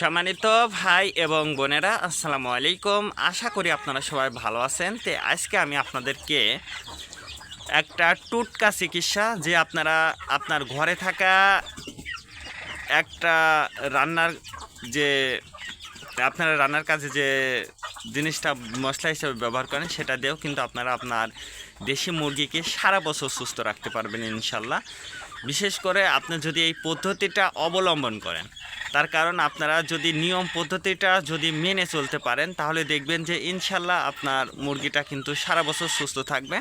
সম্মানিত ভাই এবং বোনেরা, আসসালামু আলাইকুম। আশা করি আপনারা সবাই ভালো আছেন। তে আজকে আমি আপনাদেরকে একটা টুটকা চিকিৎসা, যে আপনারা আপনার ঘরে থাকা একটা রান্নার যে, আপনারা রান্নার কাজে যে জিনিসটা মশলা হিসেবে ব্যবহার করেন, সেটা দিয়েও কিন্তু আপনারা আপনার দেশি মুরগিকে সারা বছর সুস্থ রাখতে পারবেন ইনশাল্লাহ। বিশেষ করে আপনি যদি এই পদ্ধতিটা অবলম্বন করেন, তার কারণ আপনারা যদি নিয়ম পদ্ধতিটা যদি মেনে চলতে পারেন, তাহলে দেখবেন যে ইনশাল্লাহ আপনার মুরগিটা কিন্তু সারা বছর সুস্থ থাকবে।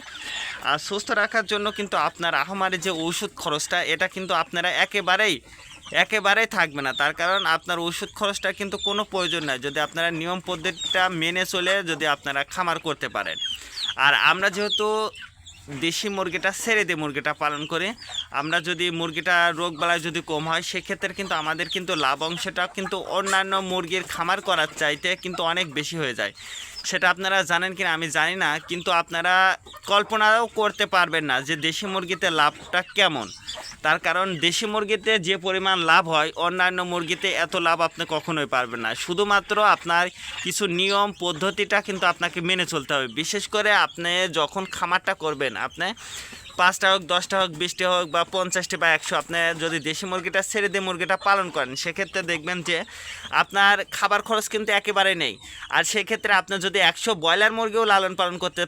আর সুস্থ রাখার জন্য কিন্তু আপনার আহমারি যে ওষুধ খরচটা, এটা কিন্তু আপনারা একেবারেই একেবারেই থাকবে না। তার কারণ আপনার ওষুধ খরচটা কিন্তু কোনো প্রয়োজন নাই যদি আপনারা নিয়ম পদ্ধতিটা মেনে চলে যদি আপনারা খামার করতে পারেন। আর আমরা যেহেতু দেশি মুরগিটা, ছেড়ে দিয়ে মুরগিটা পালন করি, আমরা যদি মুরগিটা রোগ বালায় যদি কম হয়, সেক্ষেত্রে কিন্তু আমাদের কিন্তু লাভ অংশটা কিন্তু অন্যান্য মুরগির খামার করার চাইতে কিন্তু অনেক বেশি হয়ে যায়। সেটা আপনারা জানেন কিনা আমি জানি না, কিন্তু আপনারা কল্পনাও করতে পারবেন না যে দেশি মুরগিতে লাভটা কেমন। তার কারণ দেশি মুরগিতে যে পরিমাণ লাভ হয়, অন্যান্য মুরগিতে এত লাভ আপনি কখনোই পারবেন না। শুধুমাত্র আপনার কিছু নিয়ম, পদ্ধতিটা কিন্তু আপনাকে মেনে চলতে হবে। বিশেষ করে আপনি যখন খামারটা করবেন, আপনি পাঁচটা হোক, দশটা হোক, বিশটা হোক বা পঞ্চাশটি বা একশো, আপনি যদি দেশি মুরগিটা ছেড়ে দিয়ে মুরগিটা পালন করেন, সেক্ষেত্রে দেখবেন যে আপনার খাবার খরচ কিন্তু একেবারে নেই। আর সেক্ষেত্রে আপনি যদি একশো ব্রয়লার মুরগিও লালন পালন করতে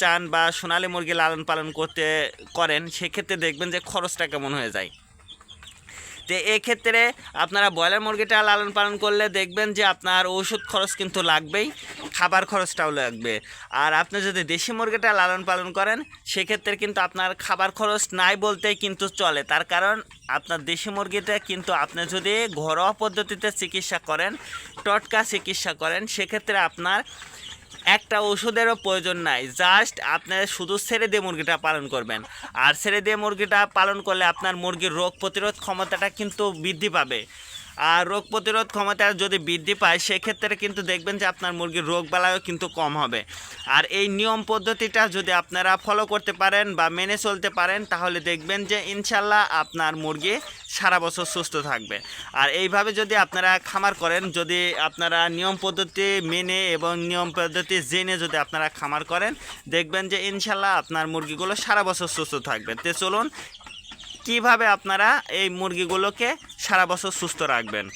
চান বা সোনালী মুরগি লালন পালন করতে করেন, সেক্ষেত্রে দেখবেন যে খরচটা কেমন হয়ে যায়। তো এক্ষেত্রে আপনারা ব্রয়লার মুরগিটা লালন পালন করলে দেখবেন যে আপনার ওষুধ খরচ কিন্তু লাগবেই। খাবার খরচটাও লাগবে। আর আপনি যদি দেশি মুরগিটা লালন পালন করেন, সেক্ষেত্রে কিন্তু আপনার খাবার খরচ নাই বলতেই কিন্তু চলে। তার কারণ, আপনার দেশি মুরগিতে কিন্তু আপনি যদি ঘরোয়া পদ্ধতিতে চিকিৎসা করেন, টটকা চিকিৎসা করেন, সেক্ষেত্রে আপনার একটা ওষুধেরও প্রয়োজন নাই। জাস্ট আপনি শুধু ছেড়ে দিয়ে মুরগিটা পালন করবেন। আর ছেড়ে দিয়ে মুরগিটা পালন করলে আপনার মুরগির রোগ প্রতিরোধ ক্ষমতাটা কিন্তু বৃদ্ধি পাবে। আর রোগ প্রতিরোধ ক্ষমতা যদি বৃদ্ধি পায়, সেক্ষেত্রে কিন্তু দেখবেন যে আপনার মুরগির রোগ বালাইও কিন্তু কম হবে। আর এই নিয়ম পদ্ধতিটা যদি আপনারা ফলো করতে পারেন বা মেনে চলতে পারেন, তাহলে দেখবেন যে ইনশাল্লাহ আপনার মুরগি সারা বছর সুস্থ থাকবে। আর এইভাবে যদি আপনারা খামার করেন, যদি আপনারা নিয়ম পদ্ধতি মেনে এবং নিয়ম পদ্ধতি জেনে যদি আপনারা খামার করেন, দেখবেন যে ইনশাল্লাহ আপনার মুরগিগুলো সারা বছর সুস্থ থাকবে। তো চলুন কীভাবে আপনারা এই মুরগিগুলোকে সারা বছর সুস্থ রাখবেন?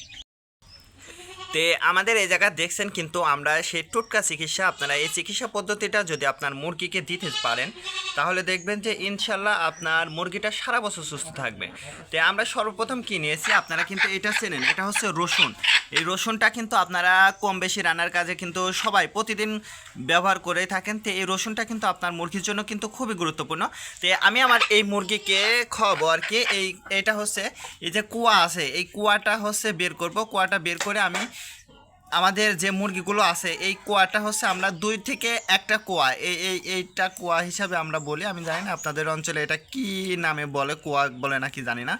তে আমাদের এই জায়গা দেখছেন কিন্তু আমরা সেই টোটকা চিকিৎসা, আপনারা এই চিকিৎসা পদ্ধতিটা যদি আপনার মুরগিকে দিতে পারেন, তাহলে দেখবেন যে ইনশাল্লাহ আপনার মুরগিটা সারা বছর সুস্থ থাকবে। তো আমরা সর্বপ্রথম কি নিয়েছি, আপনারা কিন্তু এটা চেনেন, এটা হচ্ছে রসুন। এই রসুনটা কিন্তু আপনারা কম বেশি রান্নার কাজে কিন্তু সবাই প্রতিদিন ব্যবহার করে থাকেন। তো এই রসুনটা কিন্তু আপনার মুরগির জন্য কিন্তু খুবই গুরুত্বপূর্ণ। তো আমি আমার এই মুরগিকে খাওয়াবো আর কি, এই, এটা হচ্ছে এই যে কুয়া আছে, এই কুয়াটা হচ্ছে বের করব। কুয়াটা বের করে আমি আমাদের যে মুরগিগুলো আছে, এই কোয়াটা হচ্ছে আমরা দুই থেকে একটা কোয়া। এই এই, এইটা কোয়া হিসাবে আমরা বলি। আমি জানি না আপনাদের অঞ্চলে এটা কি নামে বলে, কোয়া বলে নাকি জানি না।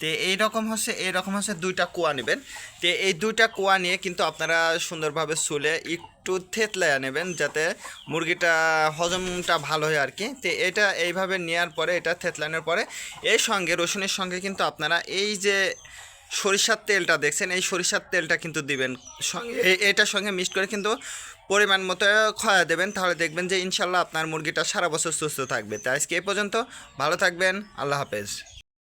তো এই রকম হচ্ছে এই রকম হচ্ছে দুইটা কোয়া নেবেন। তো এই দুইটা কোয়া নিয়ে কিন্তু আপনারা সুন্দরভাবে চুলে একটু থেতলাইয়া নেবেন যাতে মুরগিটা হজমটা ভালো হয় আর কি। তো এটা এইভাবে নেওয়ার পরে, এটা থেতলানোর পরে এর সঙ্গে রসুনের সঙ্গে কিন্তু আপনারা এই যে সরিষার তেলটা দেখছেন, এই সরিষার তেলটা কিন্তু দিবেন। সঙ্গে এটার সঙ্গে মিক্সড করে কিন্তু পরিমাণ মতো খয়া দেবেন। তাহলে দেখবেন যে ইনশাল্লাহ আপনার মুরগিটা সারা বছর সুস্থ থাকবে। তাই আজকে এ পর্যন্ত, ভালো থাকবেন, আল্লাহ হাফেজ।